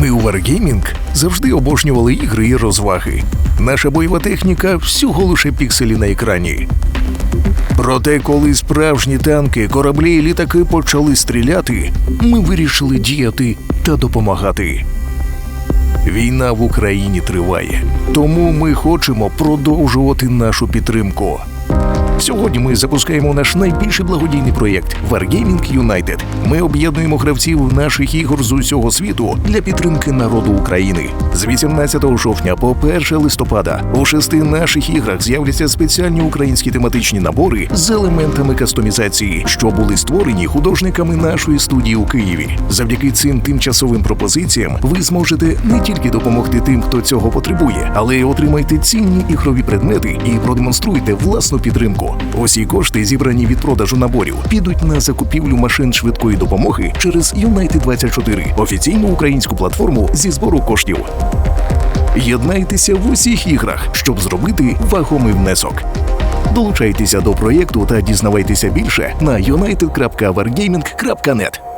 Ми у Wargaming завжди обожнювали ігри і розваги. Наша бойова техніка всього лише пікселі на екрані. Проте, коли справжні танки, кораблі і літаки почали стріляти, ми вирішили діяти та допомагати. Війна в Україні триває, тому ми хочемо продовжувати нашу підтримку. Сьогодні ми запускаємо наш найбільший благодійний проєкт Wargaming United. Ми об'єднуємо гравців наших ігор з усього світу для підтримки народу України. З 18 жовтня по 1 листопада у шести наших іграх з'являться спеціальні українські тематичні набори з елементами кастомізації, що були створені художниками нашої студії у Києві. Завдяки цим тимчасовим пропозиціям ви зможете не тільки допомогти тим, хто цього потребує, але й отримайте цінні ігрові предмети і продемонструйте власну підтримку. Усі кошти, зібрані від продажу наборів, підуть на закупівлю машин швидкої допомоги через United 24 офіційну українську платформу зі збору коштів. Єднайтеся в усіх іграх, щоб зробити вагомий внесок. Долучайтеся до проєкту та дізнавайтеся більше на united.wargaming.net.